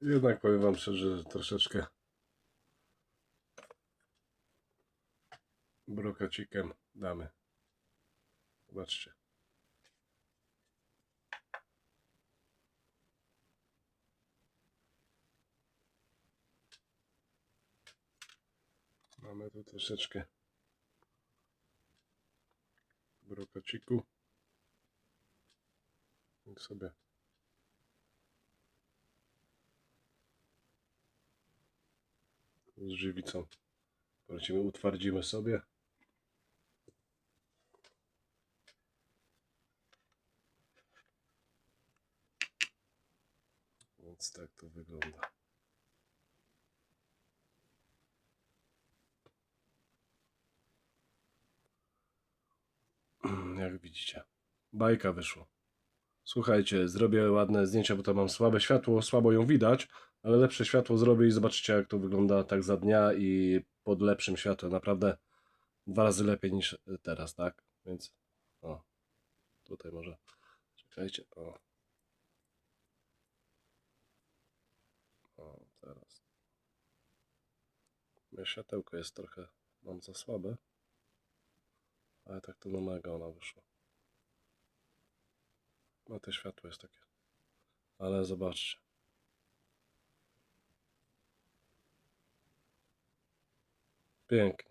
Jednak powiem wam szczerze, że troszeczkę brokacikiem damy. Zobaczcie. Mamy tu troszeczkę brokaciku. I sobie z żywicą polecimy, utwardzimy sobie. Więc tak to wygląda. Jak widzicie, bajka wyszła. Słuchajcie, zrobię ładne zdjęcia, bo tam mam słabe światło, słabo ją widać, ale lepsze światło zrobię i zobaczycie, jak to wygląda tak za dnia i pod lepszym światłem. Naprawdę dwa razy lepiej niż teraz, tak? Więc o, tutaj może. Czekajcie, o. O, teraz. Moje światełko jest trochę, mam za słabe. Ale tak to no mega ona wyszła. No to światło jest takie. Ale zobaczcie. Pięknie.